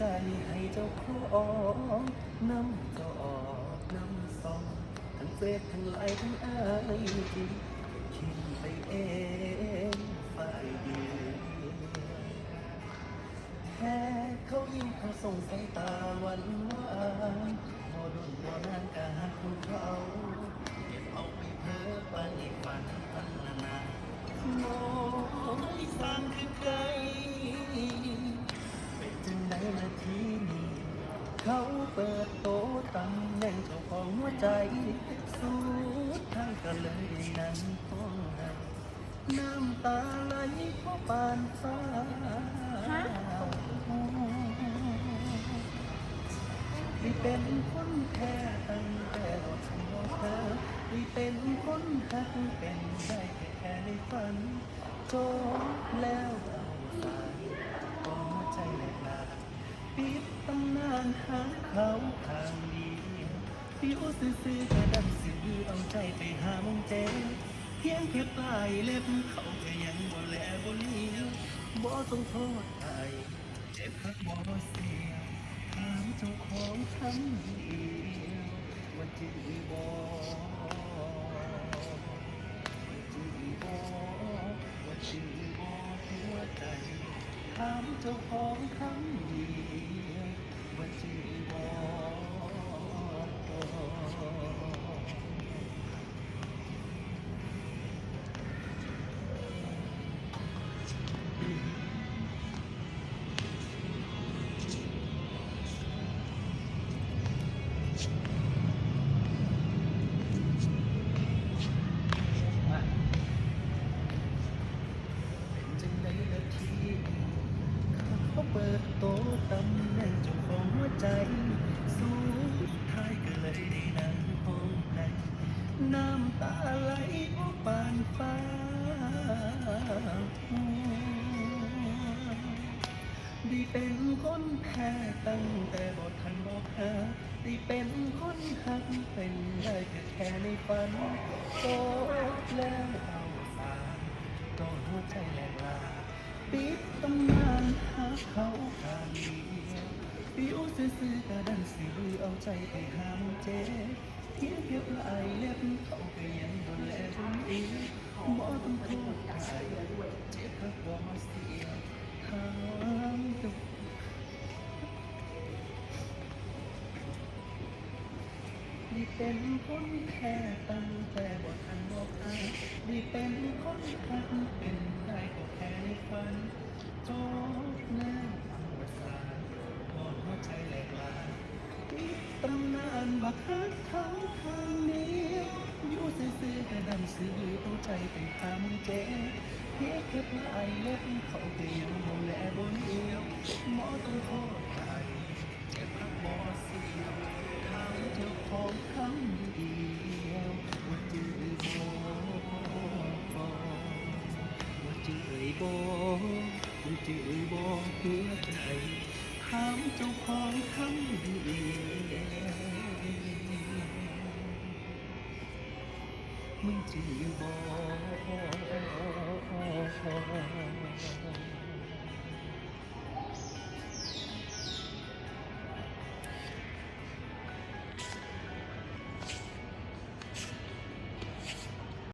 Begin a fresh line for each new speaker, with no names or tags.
ให้เจ้าของน้ำจอกน้ำซองทั้งเฟซทั้งไลน์ทั้งไอจีคิดไปเองฝ่ายเดียวแค่เขายิ้มเขาส่งสายตาหวันหวานพอดุนพอนานกาของเขาเก็บเอาไปเพ้อไปฝันพันนานาโน้ยสร้างคือไก ลเป็นจังไดนาทีนี้เขาเปิดโตะตำแหน่งเจ้าของหัวใจ สุดท้ายก็เลยได้นั่งห้องไห้น้ำตาไหลเพราะปานฟ้าที่เป็นคนแพ้ตั้งแต่เราทำเธอที่เป็นคนหักเป็นได้แค่แค่ในฝันจบ ผิวซื่อๆก็ดันสื่อเอาใจไปหามองเจเพียงแค่ปลายเล็บเขาก็ยังบ่แลบ่เลี้ยวบ่ต้องโทษใครเจ็บคักบ่เสียถามเจ้าของคำเดียวว่าจื้อบอว่าจื้อบอว่าจื้อบอหัวใจถามเจ้าของคำเดียวว่าจื้อบ เปิดโตะตำแหน่งเจ้าของหัวใจ สุดท้ายก็เลยได้นั่งห้องไห้น้ำตาไหลเพราะปานฟ้าได้เป็นคนแพ้ตั้งแต่บททันบอกหาได้เป็นคนหักเป็นได้แค่แค่ในฝันโตแล้วเอาสารก็หัวใจแหลกลาปิดตำนาน ซื่อๆกระดันสิลือเอาใจไปหามเจ๊เพียงเพียบลายเล็บเขาก็ยังดูแลตรงเองบ่ต้องโทษใครเจ็บคักบ่เสียทางจุนี่เป็นคนแพ้ตั้งแต่บ่ทันบอกอายนี่เป็นคนหักเป็นได้ก็แค่ในฝันจบานบักฮักเขาทางนี้อยู่ซื่อๆแต่ดันซื้อเอาใจไปหามึงเจ๊เพียงแค่ปลายเล็บเขาก็ยังดูแลบนเอวหมอต้องโทษใครเจ็บพักบอเสียวทางเจ้าของคำเดียวว่าจื้อบอกว่าจื้อบอกว่าจื้อบอหัวใจถาม เจ้าของคำดีมึงจะบอก